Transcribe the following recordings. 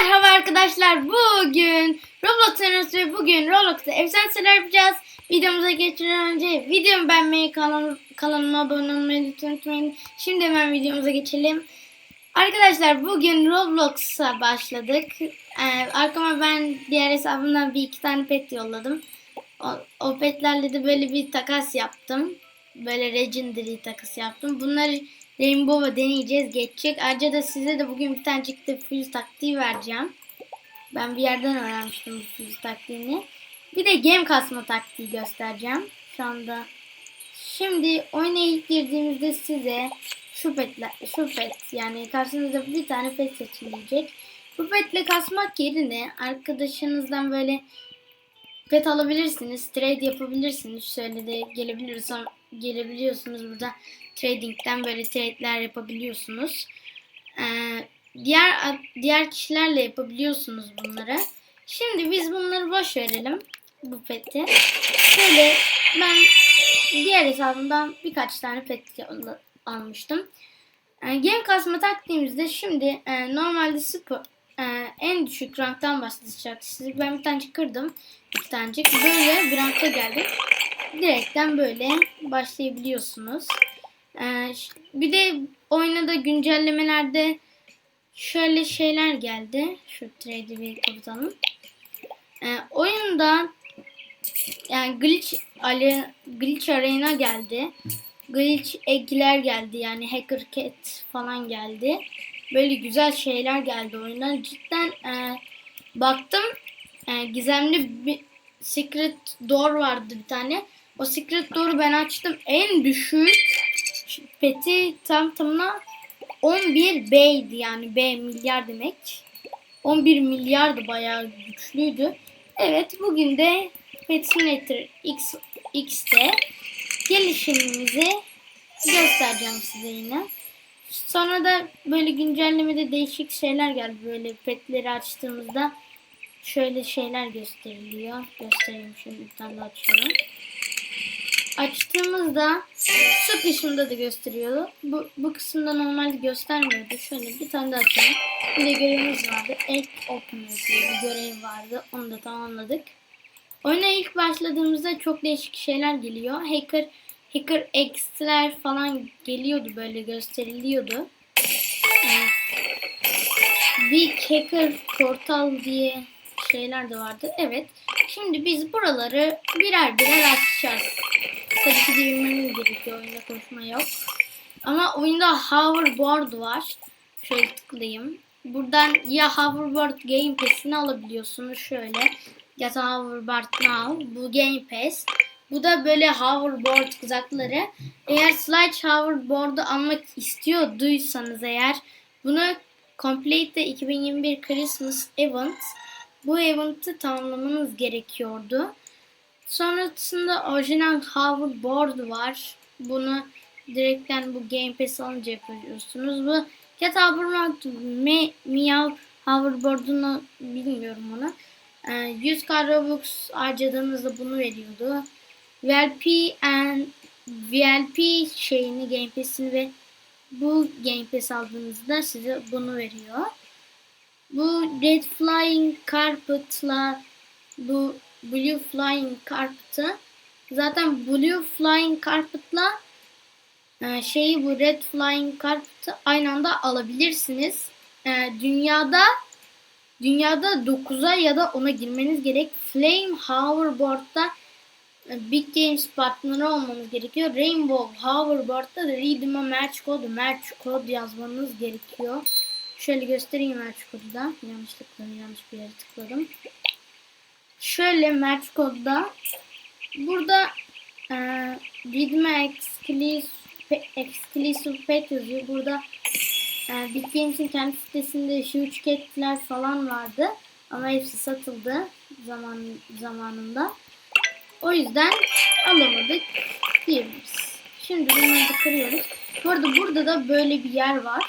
Merhaba arkadaşlar. Bugün Roblox ve bugün Roblox'ta efsaneler yapacağız. Videomuza geçmeden önce videomu beğenmeyi, kanal, kanalıma abone olmayı lütfen unutmayın. Şimdi hemen videomuza geçelim. Arkadaşlar bugün Roblox'a başladık. Ee, arkama ben diğer hesabımdan bir iki tane pet yolladım. O, o petlerle de böyle bir takas yaptım. Böyle Legendary takas yaptım. Bunları Rainbow'a deneyeceğiz. Geçecek. Ayrıca da size de bugün bir tane çıktı fuse taktiği vereceğim. Ben bir yerden öğrenmiştim bu fuse taktiğini. Bir de game kasma taktiği göstereceğim. Şu anda. Şimdi oyuna ilk girdiğimizde size şu petler, şu pet yani karşınızda bir tane pet seçilecek. Bu petle kasmak yerine arkadaşınızdan böyle pet alabilirsiniz. Trade yapabilirsiniz. Şöyle de gelebiliyorsunuz, gelebiliyorsunuz burada trading'den böyle trade'ler yapabiliyorsunuz. Ee, diğer diğer kişilerle yapabiliyorsunuz bunları. Şimdi biz bunları boş verelim. Bu peti. Şöyle ben diğer hesabımdan birkaç tane pet almıştım. Ee, game kasma taktiğimizde şimdi e, normalde spor, en düşük ranktan başlayacak. Sizi ben bir tane kırdım. Bir tanecik. Böyle bir rankta geldik. Direkten böyle başlayabiliyorsunuz. Ee, bir de oyunda güncellemelerde şöyle şeyler geldi. Şu trade'i bir kapatalım. Ee, oyunda yani glitch, glitch arena geldi. Glitch egg'ler geldi. Yani hacker cat falan geldi. Böyle güzel şeyler geldi oyuna. Cidden e, baktım e, gizemli bir secret door vardı bir tane. O secret door'u ben açtım. En düşük peti tam tamına 11 B'ydi yani B milyar demek. 11 milyardı bayağı güçlüydü. Evet bugün de Pet Simulator X, X'te gelişimimizi göstereceğim size yine. Sonra da böyle güncellemede değişik şeyler geldi. Böyle petleri açtığımızda şöyle şeyler gösteriliyor. Göstereyim şimdi bir açıyorum açtığımızda su kısmında da gösteriyor. Bu, bu kısımda normalde göstermiyordu. Şöyle bir tane daha açalım. Bir de görevimiz vardı. Egg Opener diye bir görev vardı. Onu da tamamladık. Oyuna ilk başladığımızda çok değişik şeyler geliyor. Hacker Hacker X'ler falan geliyordu böyle gösteriliyordu. Ee, Big Hacker Portal diye şeyler de vardı. Evet. Şimdi biz buraları birer birer açacağız. Tabii ki de bilmemiz gerekiyor. Oyunda konuşma yok. Ama oyunda hoverboard var. Şöyle tıklayayım. Buradan ya hoverboard game pass'ini alabiliyorsunuz şöyle. Ya da hoverboard now. Bu game pass. Bu da böyle hoverboard kızakları. Eğer slide hoverboard'u almak istiyorduysanız eğer bunu Complete the 2021 Christmas Event bu event'ı tamamlamanız gerekiyordu. Sonrasında orijinal hoverboard var. Bunu direkten bu Game Pass alınca yapıyorsunuz. Bu Cat Hoverboard Me, Meow Hoverboard'unu bilmiyorum onu. Ee, 100 k Robux harcadığınızda bunu veriyordu. VLP and VLP şeyini Game Pass'ini ve bu Game Pass aldığınızda size bunu veriyor. Bu Red Flying Carpet'la bu Blue Flying Carpet'ı zaten Blue Flying Carpet'la e, şeyi bu Red Flying Carpet'ı aynı anda alabilirsiniz. E, dünyada dünyada 9'a ya da 10'a girmeniz gerek. Flame Hoverboard'da Big Games partneri olmanız gerekiyor. Rainbow Hoverboard'da da Redeem'a Match Code, Match Code yazmanız gerekiyor. Şöyle göstereyim Match Code'u da. Yanlış tıkladım, yanlış bir yere tıkladım. Şöyle Match Code'da burada e, Redeem'a Exclusive, exclusive Pet yazıyor. Burada e, Big Games'in kendi sitesinde Huge Cat'ler falan vardı. Ama hepsi satıldı zaman zamanında. O yüzden alamadık diyebiliriz. Şimdi bunları da kırıyoruz. Bu arada burada da böyle bir yer var.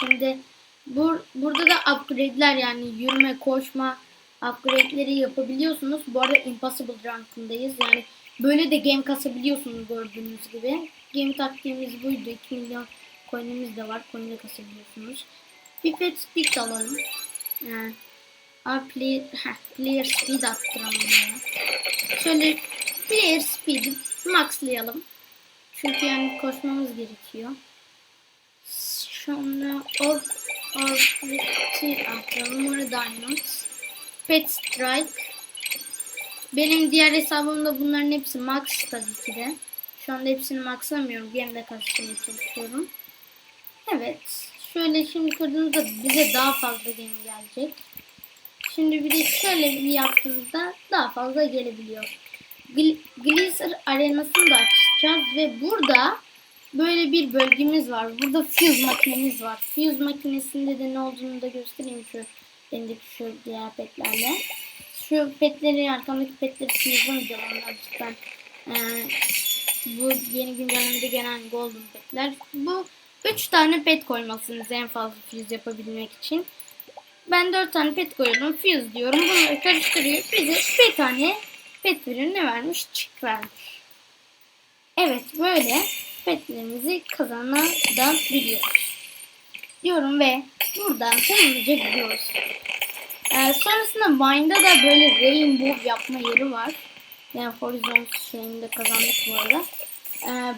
Şimdi bur burada da upgrade'ler yani yürüme, koşma upgrade'leri yapabiliyorsunuz. Bu arada Impossible rankındayız. Yani böyle de game kasabiliyorsunuz gördüğünüz gibi. Game taktiğimiz buydu. 2 milyon coin'imiz de var. Coin'de kasabiliyorsunuz. Bir pet speed alalım. Yani, player, player speed attıralım ya. Şöyle player speed'i maxlayalım. Çünkü yani koşmamız gerekiyor. Sonra or orbiti atalım. Orada diamonds. Pet strike. Benim diğer hesabımda bunların hepsi max tabii ki de. Şu anda hepsini maxlamıyorum. Bir de karşılamaya çalışıyorum. Evet. Şöyle şimdi kırdığımızda bize daha fazla gemi gelecek. Şimdi bir de şöyle yaptığımızda daha fazla gelebiliyor. Gl- Glacier arenasını da açacağız ve burada böyle bir bölgemiz var. Burada fuse makinemiz var. Fuse makinesinde de ne olduğunu da göstereyim şu bendeki şu diğer petlerle. Şu petleri arkamdaki petleri fuse'lamayacağım onlar cidden. Ee, bu yeni güncellemede gelen golden petler. Bu 3 tane pet koymalısınız en fazla fuse yapabilmek için. Ben 4 tane pet koyuyorum. Fuse diyorum. Bunları karıştırıyor. Bize bir tane pet verir. Ne vermiş? Çık vermiş. Evet böyle petlerimizi kazanabiliyoruz. Diyorum ve buradan hızlıca gidiyoruz. Ee, sonrasında Vine'da da böyle rainbow yapma yeri var. Yani Horizon şeyinde kazandık bu arada. Ee,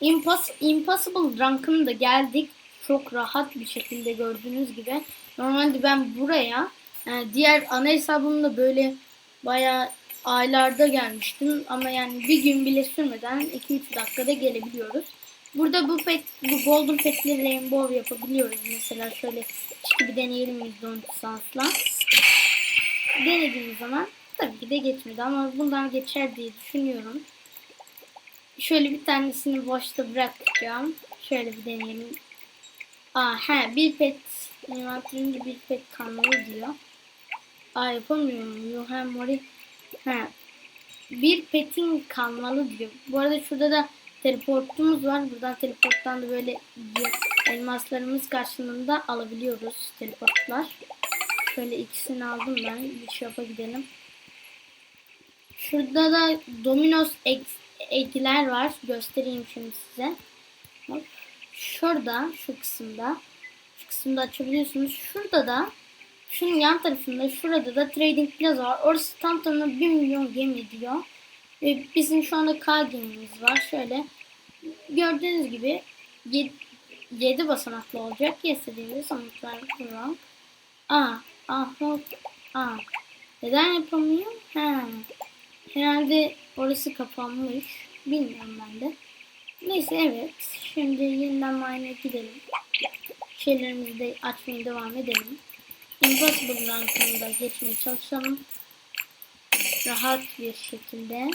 Imposs Impossible Drunk'ın da geldik. Çok rahat bir şekilde gördüğünüz gibi. Normalde ben buraya e, diğer ana hesabımda böyle bayağı aylarda gelmiştim. Ama yani bir gün bile sürmeden 2-3 dakikada gelebiliyoruz. Burada bu pet, bu golden petleri rainbow yapabiliyoruz. Mesela şöyle işte bir deneyelim %10 lisansla. Denediğimiz zaman tabii ki de geçmedi ama bundan geçer diye düşünüyorum. Şöyle bir tanesini boşta bırakacağım. Şöyle bir deneyelim. Aa he bir pet envanterinde bir pet kalmalı diyor. Aa yapamıyorum. Yohan Mori. He. Bir petin kalmalı diyor. Bu arada şurada da teleportumuz var. Buradan teleporttan da böyle elmaslarımız karşılığında alabiliyoruz teleportlar. Şöyle ikisini aldım ben. Bir shop'a gidelim. Şurada da Domino's egg'ler var. Göstereyim şimdi size. Şurada şu kısımda kısımda açabiliyorsunuz. Şurada da şunun yan tarafında şurada da Trading Plaza var. Orası tam tamına 1 milyon gemi diyor. Ve bizim şu anda K gemimiz var. Şöyle gördüğünüz gibi 7 basamaklı olacak. Yesterday sonuçlar wrong. Aa, ah, aa. Neden yapamıyor? Ha. Herhalde orası kapanmış. Bilmiyorum ben de. Neyse evet. Şimdi yeniden mine'e gidelim. Şeylerimizi de açmaya devam edelim. Impossible rankını geçmeye çalışalım. Rahat bir şekilde.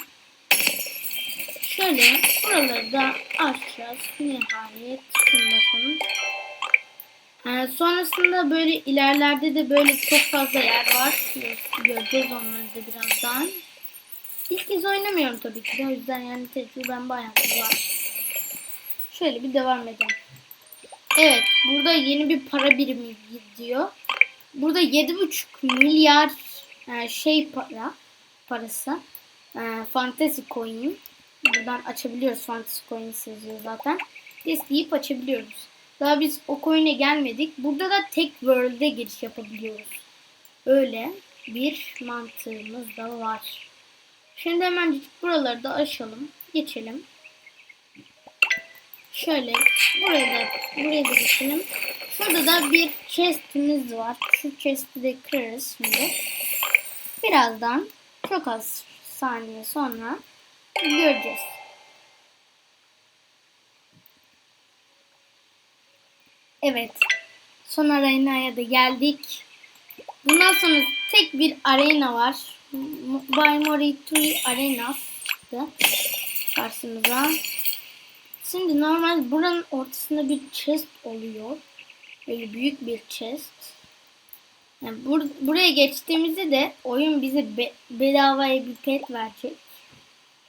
Şöyle buraları da açacağız. Nihayet bakalım. Ee, sonrasında böyle ilerlerde de böyle çok fazla yer var. Göreceğiz onları da birazdan. İlk kez oynamıyorum tabii ki de. O yüzden yani tecrübem bayağı var. Şöyle bir devam edelim. Evet. Burada yeni bir para birimi gidiyor. Burada 7,5 milyar e, şey para parası. E, fantasy coin. Buradan açabiliyoruz. Fantasy coin yazıyor zaten. İsteyip açabiliyoruz. Daha biz o coin'e gelmedik. Burada da tek world'e giriş yapabiliyoruz. Öyle bir mantığımız da var. Şimdi hemen buraları da açalım. Geçelim. Şöyle buraya da buraya da geçelim. Şurada da bir chest'imiz var. Şu chest'i de kırarız şimdi. Birazdan çok az saniye sonra göreceğiz. Evet. Son arenaya da geldik. Bundan sonra tek bir arena var. By Morituri Arena çıktı karşımıza. Şimdi normal buranın ortasında bir chest oluyor. Böyle büyük bir chest. Yani bur buraya geçtiğimizde de oyun bize be bedavaya bir pet verecek.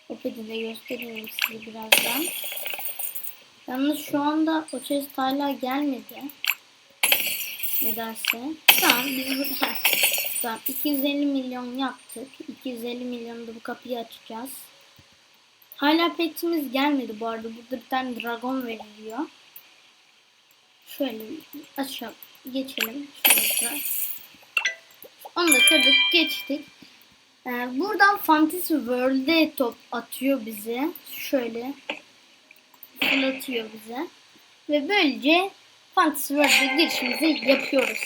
O peti de göstereyim size birazdan. Yalnız şu anda o chest hala gelmedi. Nedense. Tamam biz bu... tamam 250 milyon yaptık. 250 milyonda bu kapıyı açacağız. Hala petimiz gelmedi bu arada. Burada bir tane dragon veriliyor. Şöyle aşağı geçelim. Şurada. Onu da kırdık geçtik. Ee, buradan Fantasy World'e top atıyor bize. Şöyle fırlatıyor bize. Ve böylece Fantasy World'e girişimizi yapıyoruz.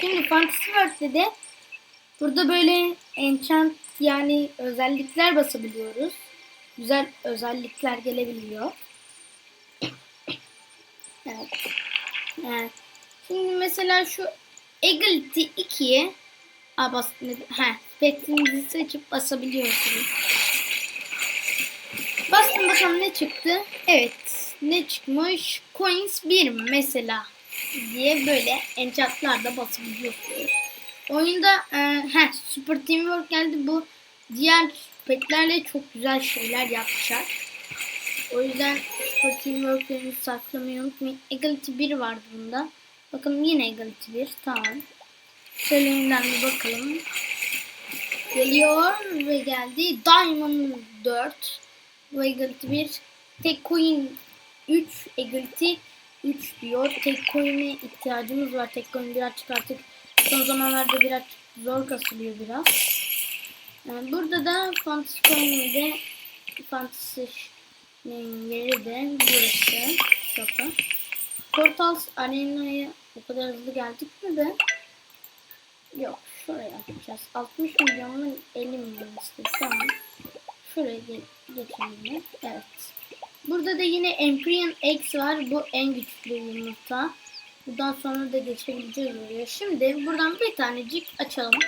Şimdi De burada böyle enchant yani özellikler basabiliyoruz. Güzel özellikler gelebiliyor. Evet. evet. Şimdi mesela şu Agility 2'ye Aa bas he, petinizi seçip basabiliyorsunuz. Bastım bakalım ne çıktı. Evet. Ne çıkmış? Coins 1 mesela diye böyle enchantlarda basabiliyorsunuz. Oyunda e, heh, Super Teamwork geldi. Bu diğer petlerle çok güzel şeyler yapacak. O yüzden Super Teamwork'larını saklamayı unutmayın. Agility 1 vardı bunda. Bakalım yine Agility 1. Tamam. Şöyle bir bakalım. Geliyor ve geldi. Diamond 4. Bu Agility 1. Tek coin 3. Agility 3 diyor. Tek coin'e ihtiyacımız var. Tek coin biraz çıkarttık. Son zamanlarda biraz zor kasılıyor biraz. Yani burada da Fantasy Coin'de Fantasy yeri de burası. Şaka. Portals Arena'ya o kadar hızlı geldik mi be? Yok. Şuraya yapacağız. 60 milyon mu 50 milyon. Tamam. Şuraya ge geçelim. Evet. Burada da yine Empyrean Eggs var. Bu en güçlü yumurta. Buradan sonra da geçebileceğiz oraya. Şimdi buradan bir tanecik açalım.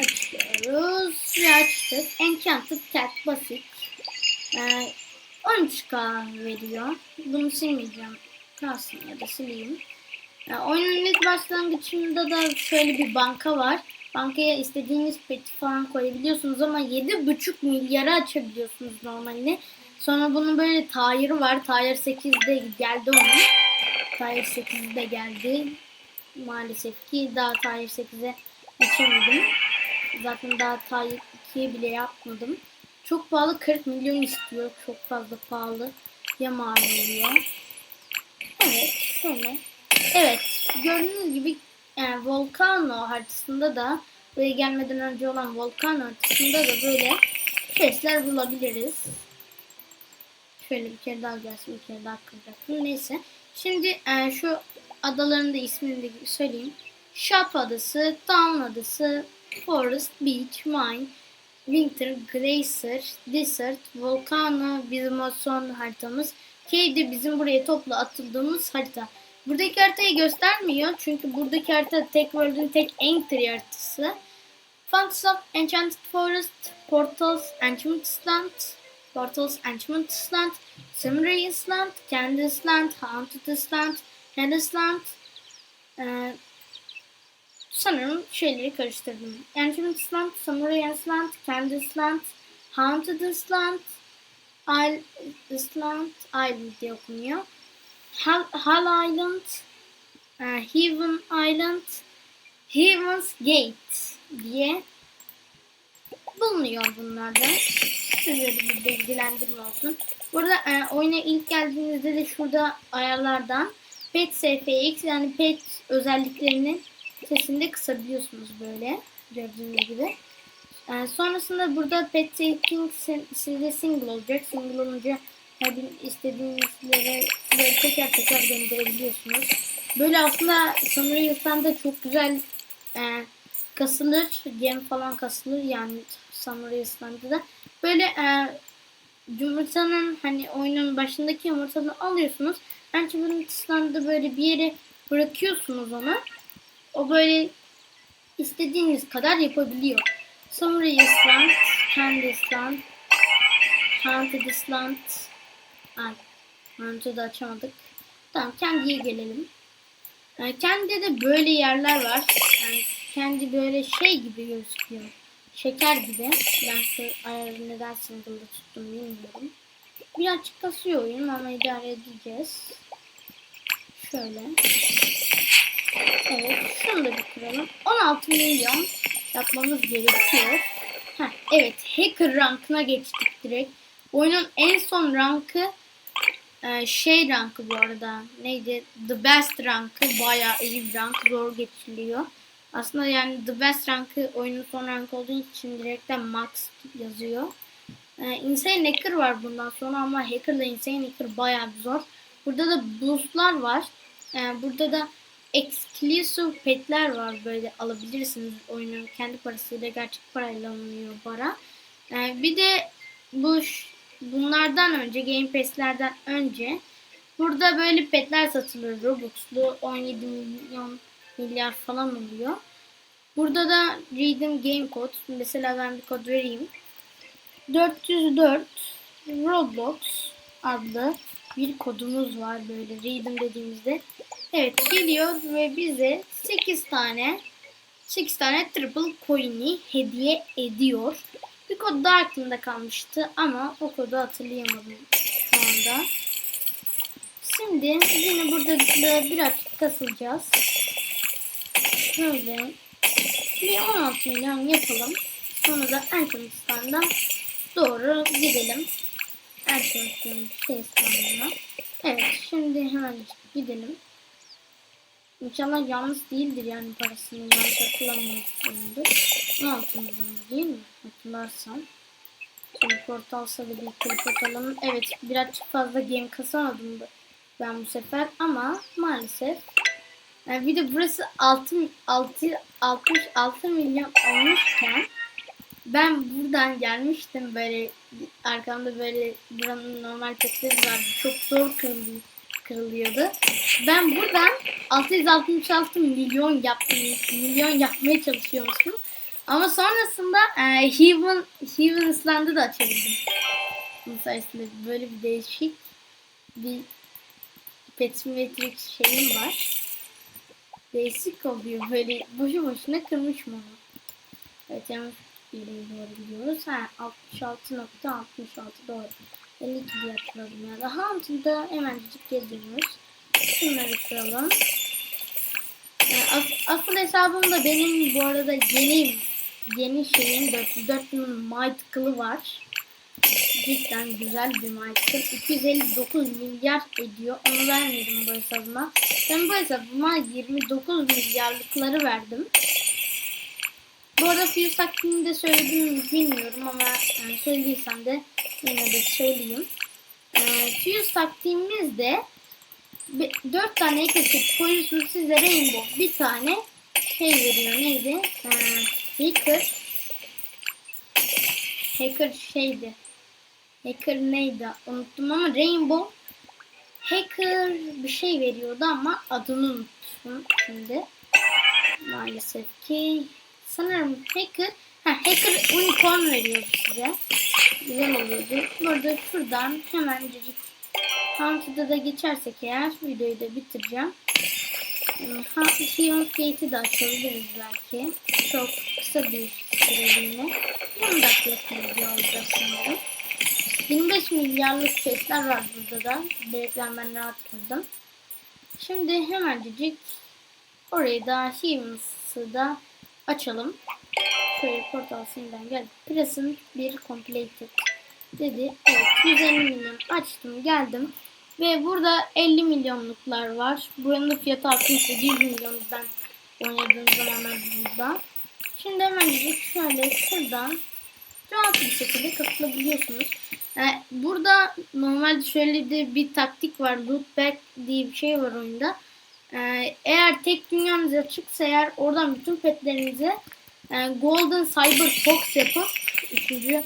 Açıyoruz. Ve açtık. Enchanted Cat basit. Ee, 13k veriyor. Bunu silmeyeceğim. Kalsın ya da sileyim. Yani oyunun ilk başlangıcında da şöyle bir banka var. Bankaya istediğiniz peti falan koyabiliyorsunuz ama 7,5 milyara açabiliyorsunuz normalde. Sonra bunun böyle tayırı var. Tayır 8'de geldi onun. Tayır 8'de geldi. Maalesef ki daha Tayır 8'e geçemedim. Zaten daha Tayır 2'ye bile yapmadım. Çok pahalı 40 milyon istiyor. Çok fazla pahalı. Ya mal oluyor. Evet şöyle. Evet gördüğünüz gibi yani e, Volcano haritasında da buraya gelmeden önce olan Volcano haritasında da böyle sesler bulabiliriz. Şöyle bir kere daha gelsin, bir kere daha kıracaktım. Neyse. Şimdi e, şu adaların da ismini de söyleyeyim. Shop adası, Town adası, Forest, Beach, Mine, Winter, Glacier, Desert, Volcano bizim o son haritamız. K'de bizim buraya topla atıldığımız harita. Buradaki haritayı göstermiyor çünkü buradaki harita tek world'ün tek entry haritası. Fonts of Enchanted Forest, Portals, Enchantment Land, Portals, Enchantment Land, Samurai Island, Candy Island, Haunted Island, Hades Land. Ee, sanırım şeyleri karıştırdım. Enchantment Island, Samurai Island, Candy Island, Haunted Island, Isle, Island, Island diye okunuyor. Hal, Hal Island, uh, Heaven Island, Heaven's Gate diye bulunuyor bunlarda. Size bir bilgilendirme olsun. Burada e, oyuna ilk geldiğinizde de şurada ayarlardan Pet SFX yani pet özelliklerini sesinde kısabiliyorsunuz böyle gördüğünüz gibi. E, sonrasında burada Pet Setting size single olacak. Single olunca her istediğinizlere teker teker gönderebiliyorsunuz. Böyle aslında Samurai Yıldız'da çok güzel e, kasılır. Gem falan kasılır yani Samurai Yıldız'da da. Böyle e, yumurtanın hani oyunun başındaki yumurtanı alıyorsunuz. Bence bunun Yıldız'da böyle bir yere bırakıyorsunuz onu. O böyle istediğiniz kadar yapabiliyor. Samurai Island, Candy Island, Haunted Island, Ay, Haunted açamadık. Tamam kendiye gelelim. Yani kendi de böyle yerler var. Yani kendi böyle şey gibi gözüküyor. Şeker gibi. Ben şu ayarı neden single'da tuttum bilmiyorum. Birazcık kasıyor oyun ama idare edeceğiz. Şöyle. Evet şunu da bir kıralım. 16 milyon yapmamız gerekiyor. Heh, evet hacker rankına geçtik direkt. Oyunun en son rankı e, şey rankı bu arada. Neydi? The best rankı bayağı iyi rank. Zor geçiliyor. Aslında yani the best rankı oyunun son rankı olduğu için direkten max yazıyor. E, Insane Hacker var bundan sonra ama Hacker'la Insane Hacker bayağı zor. Burada da boostlar var. E, burada da exclusive petler var böyle alabilirsiniz oyunun kendi parasıyla gerçek parayla alınıyor para. E, bir de bu bunlardan önce Game Pass'lerden önce burada böyle petler satılıyor Robux'lu 17 milyon milyar falan oluyor. Burada da Redeem Game Code mesela ben bir kod vereyim. 404 Roblox adlı bir kodumuz var böyle redeem dediğimizde. Evet geliyor ve bize 8 tane 8 tane triple coin'i hediye ediyor. Bir kod daha aklımda kalmıştı ama o kodu hatırlayamadım şu anda. Şimdi yine burada da birazcık kasılacağız. Şöyle bir 16 milyon yapalım. Sonra da Enchant'tan doğru gidelim. Şey standına. Evet şimdi hemen gidelim. İnşallah yalnız değildir yani parasını yanlış hatırlamıyorsundur. 16 milyon değil mi? Hatırlarsam. Şimdi portalsa da bir klip atalım. Evet birazcık fazla game kasamadım ben bu sefer ama maalesef yani bir de burası 6, 6, 66 milyon olmuşken ben buradan gelmiştim böyle arkamda böyle buranın normal petleri vardı. Çok zor kırılıyor, kırılıyordu. Ben buradan 666 milyon yaptım, milyon yapmaya çalışıyormuşum. Ama sonrasında e, Heaven, Heaven Island'ı da açabildim. Bunun sayesinde böyle bir değişik bir petimetrik şeyim var. Değişik oluyor. Böyle boşu boşuna kırmışım onu. Evet yanlış doğru gidiyoruz. Ha 66.66 doğru. 52 diye hatırladım ya. Daha altında hemencik geziyoruz. Şunları kıralım. Ee, as- asıl hesabımda benim bu arada yeni yeni şeyin 404 Might kılı var. Cidden güzel bir kıl. 259 milyar ediyor. Onu vermedim bu hesabıma. Ben bu hesabıma 29 milyarlıkları verdim. Bu arada Fuse taktiğini de söyledim mi bilmiyorum ama yani söylediysem de yine de söyleyeyim. Ee, Fuse taktiğimizde 4 tane ekledik koyuyorsunuz size Rainbow bir tane şey veriyor neydi? Ee, hacker Hacker şeydi. Hacker neydi? Unuttum ama Rainbow Hacker bir şey veriyordu ama adını unuttum şimdi. Maalesef ki sanırım Hacker ha, Hacker Unicorn veriyor size. Güzel oluyordu. Burada şuradan hemencecik Hunted'a da geçersek eğer videoyu da bitireceğim. Ha, Heaven's Gate'i de açabiliriz belki. Çok kısa bir süreliğine. 10 dakikalık video olacak sanırım. 25 milyarlık chestler var burada da. Direktmen ben rahat kırdım. Şimdi hemencecik orayı da Heavens'ı da açalım. Şöyle portal sinirden geldi. Present bir completed dedi. Evet 150 milyon açtım geldim. Ve burada 50 milyonluklar var. Buranın da fiyatı 68 milyon ben oynadığım zamanlar burada. Şimdi hemen şöyle şuradan rahat bir şekilde katılabiliyorsunuz. Yani burada normalde şöyle de bir taktik var. Loot back diye bir şey var oyunda. Ee, eğer tek dünyanız açıksa eğer oradan bütün petlerinizi e, Golden Cyber Fox yapıp üçüncü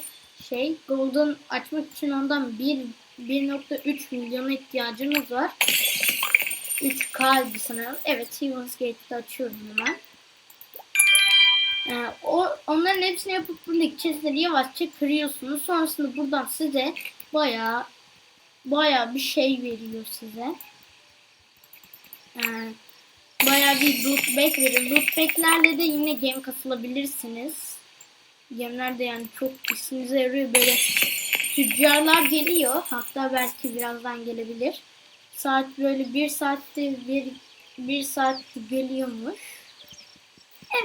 şey Golden açmak için ondan 1 1.3 milyona ihtiyacınız var. 3K sanırım. Evet Heaven's Gate'de açıyorum hemen. Ee, o, onların hepsini yapıp buradaki chestleri yavaşça kırıyorsunuz. Sonrasında buradan size baya baya bir şey veriyor size. Ee, baya bir loot bag veriyor. Loot bag'lerle de yine game kasılabilirsiniz. Game'ler de yani çok işinize yarıyor. Böyle tüccarlar geliyor. Hatta belki birazdan gelebilir. Saat böyle bir saatte bir bir saat geliyormuş.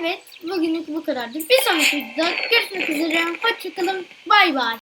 Evet, bugünlük bu kadardı. Bir sonraki videoda görüşmek üzere. Hoşçakalın. Bay bay.